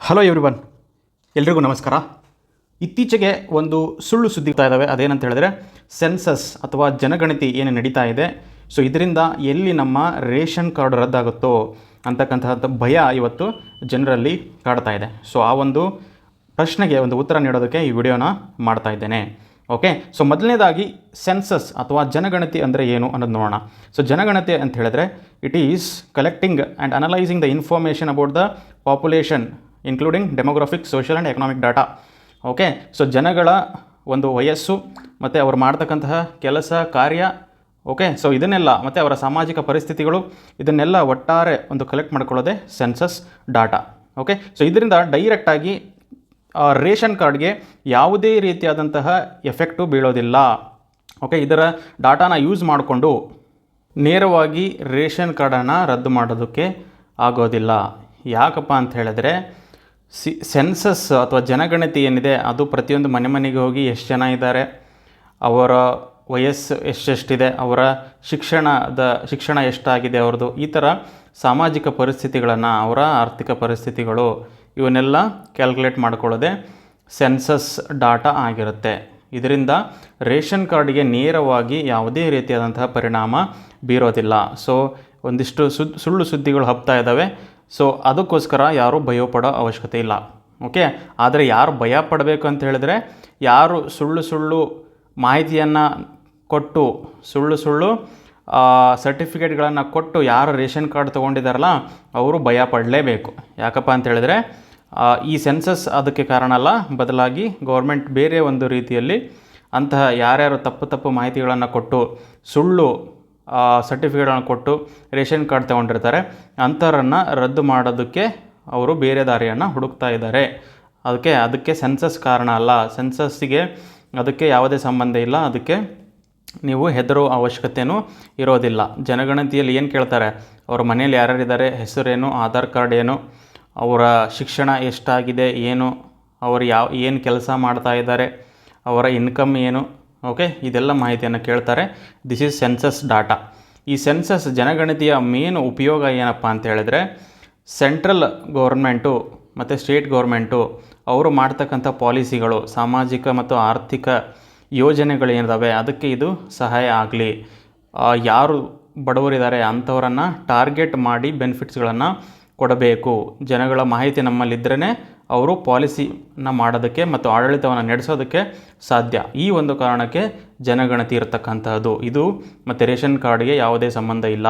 Hello everyone ಎಲ್ರಿಗೂ ನಮಸ್ಕಾರ. ಇತ್ತೀಚೆಗೆ ಒಂದು ಸುಳ್ಳು ಸುದ್ದಿ ಇದ್ದಾವೆ ಅದೇನಂತ ಹೇಳಿದ್ರೆ ಸೆನ್ಸಸ್ ಅಥವಾ ಜನಗಣತಿ ಏನು ನಡೀತಾ ಇದೆ ಸೊ ಇದರಿಂದ ಎಲ್ಲಿ ನಮ್ಮ ರೇಷನ್ ಕಾರ್ಡ್ ರದ್ದಾಗುತ್ತೋ ಅಂತಕ್ಕಂತಹ ಭಯ ಇವತ್ತು ಜನರಲ್ಲಿ ಕಾಡ್ತಾ ಇದೆ. ಸೊ ಆ ಒಂದು ಪ್ರಶ್ನೆಗೆ, ಒಂದು ಉತ್ತರ ನೀಡೋದಕ್ಕೆ ಈ ವಿಡಿಯೋನ ಮಾಡ್ತಾ ಇದ್ದೇನೆ. ಓಕೆ ಸೊ ಮೊದಲನೇದಾಗಿ ಸೆನ್ಸಸ್ ಅಥವಾ ಜನಗಣತಿ ಅಂದರೆ ಏನು ಅನ್ನೋದು ನೋಡೋಣ. ಸೊ ಜನಗಣತಿ ಅಂತ ಹೇಳಿದ್ರೆ it is collecting and analysing the information about the population including demographic social and economic data okay so ಜನಗಳ ಒಂದು ವಯಸ್ಸು, ಮತ್ತು ಅವರು ಮಾಡ್ತಕ್ಕಂತಹ ಕೆಲಸ, ಕಾರ್ಯ ಓಕೆ ಸೊ ಇದನ್ನೆಲ್ಲ, ಮತ್ತು ಅವರ ಸಾಮಾಜಿಕ ಪರಿಸ್ಥಿತಿಗಳು, ಇದನ್ನೆಲ್ಲ ಒಟ್ಟಾರೆ ಒಂದು ಕಲೆಕ್ಟ್ ಮಾಡ್ಕೊಳ್ಳೋದೆ ಸೆನ್ಸಸ್ ಡಾಟಾ ಓಕೆ ಸೊ ಇದರಿಂದ ಡೈರೆಕ್ಟಾಗಿ ರೇಷನ್ ಕಾರ್ಡ್ಗೆ ಯಾವುದೇ ರೀತಿಯಾದಂತಹ ಎಫೆಕ್ಟು ಬೀಳೋದಿಲ್ಲ. ಓಕೆ ಇದರ ಡಾಟಾನ ಯೂಸ್ ಮಾಡಿಕೊಂಡು ನೇರವಾಗಿ ರೇಷನ್ ಕಾರ್ಡನ್ನು ರದ್ದು ಮಾಡೋದಕ್ಕೆ ಆಗೋದಿಲ್ಲ. ಯಾಕಪ್ಪ ಅಂತ ಹೇಳಿದ್ರೆ ಸಿ ಸೆನ್ಸಸ್ ಅಥವಾ ಜನಗಣತಿ ಏನಿದೆ, ಅದು ಪ್ರತಿಯೊಂದು ಮನೆ ಮನೆಗೆ ಹೋಗಿ ಎಷ್ಟು ಜನ ಇದ್ದಾರೆ, ಅವರ ವಯಸ್ಸು ಎಷ್ಟೆಷ್ಟಿದೆ, ಅವರ ಶಿಕ್ಷಣದ, ಶಿಕ್ಷಣ ಎಷ್ಟಾಗಿದೆ ಅವ್ರದ್ದು, ಈ ಥರ ಸಾಮಾಜಿಕ ಪರಿಸ್ಥಿತಿಗಳನ್ನು, ಅವರ ಆರ್ಥಿಕ ಪರಿಸ್ಥಿತಿಗಳು, ಇವನ್ನೆಲ್ಲ ಕ್ಯಾಲ್ಕುಲೇಟ್ ಮಾಡ್ಕೊಳ್ಳೋದೆ ಸೆನ್ಸಸ್ ಡಾಟಾ ಆಗಿರುತ್ತೆ. ಇದರಿಂದ ರೇಷನ್ ಕಾರ್ಡ್ಗೆ ನೇರವಾಗಿ ಯಾವುದೇ ರೀತಿಯಾದಂತಹ ಪರಿಣಾಮ ಬೀರೋದಿಲ್ಲ. ಸೊ ಒಂದಿಷ್ಟು ಸುದ್, ಸುಳ್ಳು ಸುದ್ದಿಗಳು ಹಬ್ತಾ ಇದ್ದಾವೆ. ಸೊ ಅದಕ್ಕೋಸ್ಕರ ಯಾರೂ ಭಯಪಡೋ ಅವಶ್ಯಕತೆ ಇಲ್ಲ. ಓಕೆ ಆದರೆ ಯಾರು ಭಯ ಪಡಬೇಕು ಅಂತ ಹೇಳಿದ್ರೆ, ಯಾರು ಸುಳ್ಳು ಸುಳ್ಳು ಮಾಹಿತಿಯನ್ನು ಕೊಟ್ಟು, ಸುಳ್ಳು ಸುಳ್ಳು ಸರ್ಟಿಫಿಕೇಟ್ಗಳನ್ನು ಕೊಟ್ಟು ಯಾರು ರೇಷನ್ ಕಾರ್ಡ್ ತೊಗೊಂಡಿದ್ದಾರಲ್ಲ ಅವರು ಭಯ ಪಡಲೇಬೇಕು ಯಾಕಪ್ಪ ಅಂತ ಹೇಳಿದ್ರೆ ಈ ಸೆನ್ಸಸ್ ಅದಕ್ಕೆ ಕಾರಣ ಅಲ್ಲ, ಬದಲಾಗಿ ಗೌರ್ಮೆಂಟ್ ಬೇರೆ ಒಂದು ರೀತಿಯಲ್ಲಿ ಅಂತಹ ಯಾರ್ಯಾರು ತಪ್ಪು ತಪ್ಪು ಮಾಹಿತಿಗಳನ್ನು ಕೊಟ್ಟು ಸುಳ್ಳು ಸರ್ಟಿಫಿಕೇಟ್ಗಳನ್ನು ಕೊಟ್ಟು ರೇಷನ್ ಕಾರ್ಡ್ ತೊಗೊಂಡಿರ್ತಾರೆ. ಅಂಥವ್ರನ್ನು ರದ್ದು ಮಾಡೋದಕ್ಕೆ ಅವರು ಬೇರೆ ದಾರಿಯನ್ನು ಹುಡುಕ್ತಾ ಇದ್ದಾರೆ. ಅದಕ್ಕೆ ಅದಕ್ಕೆ ಸೆನ್ಸಸ್ ಕಾರಣ ಅಲ್ಲ. ಸೆನ್ಸಸ್ಸಿಗೆ ಅದಕ್ಕೆ ಯಾವುದೇ ಸಂಬಂಧ ಇಲ್ಲ. ಅದಕ್ಕೆ ನೀವು ಹೆದರೋ ಅವಶ್ಯಕತೆಯೂ ಇರೋದಿಲ್ಲ. ಜನಗಣತಿಯಲ್ಲಿ ಏನು ಕೇಳ್ತಾರೆ? ಅವ್ರ ಮನೇಲಿ ಯಾರ್ಯಾರಿದ್ದಾರೆ? ಹೆಸರೇನು? ಆಧಾರ್ ಕಾರ್ಡ್ ಏನು? ಅವರ ಶಿಕ್ಷಣ ಎಷ್ಟಾಗಿದೆ? ಏನು? ಅವರು ಯಾವ, ಏನು ಕೆಲಸ ಮಾಡ್ತಾ ಇದ್ದಾರೆ? ಅವರ ಇನ್ಕಮ್ ಏನು? ಓಕೆ ಇದೆಲ್ಲ ಮಾಹಿತಿಯನ್ನು ಕೇಳ್ತಾರೆ. ದಿಸ್ ಈಸ್ ಸೆನ್ಸಸ್ ಡಾಟಾ ಈ ಸೆನ್ಸಸ್ ಜನಗಣತಿಯ ಮೇನ್ ಉಪಯೋಗ ಏನಪ್ಪ ಅಂತ ಹೇಳಿದ್ರೆ ಸೆಂಟ್ರಲ್ ಗೌರ್ಮೆಂಟು ಮತ್ತು ಸ್ಟೇಟ್ ಗೌರ್ಮೆಂಟು ಅವರು ಮಾಡ್ತಕ್ಕಂಥ ಪಾಲಿಸಿಗಳು ಸಾಮಾಜಿಕ ಮತ್ತು ಆರ್ಥಿಕ ಯೋಜನೆಗಳು ಏನಿದಾವೆ, ಅದಕ್ಕೆ ಇದು ಸಹಾಯ ಆಗಲಿ. ಯಾರು ಬಡವರಿದ್ದಾರೆ ಅಂಥವರನ್ನು ಟಾರ್ಗೆಟ್ ಮಾಡಿ ಬೆನಿಫಿಟ್ಸ್ಗಳನ್ನು ಕೊಡಬೇಕು. ಜನಗಳ ಮಾಹಿತಿ ನಮ್ಮಲ್ಲಿದ್ದರೇ ಅವರು ಪಾಲಿಸಿನ ಮಾಡೋದಕ್ಕೆ ಮತ್ತು ಆಡಳಿತವನ್ನು ನಡೆಸೋದಕ್ಕೆ ಸಾಧ್ಯ. ಈ ಒಂದು ಕಾರಣಕ್ಕೆ ಜನಗಣತಿ ಇರತಕ್ಕಂತಹದ್ದು. ಇದು ಮತ್ತು ರೇಷನ್ ಕಾರ್ಡ್ಗೆ ಯಾವುದೇ ಸಂಬಂಧ ಇಲ್ಲ.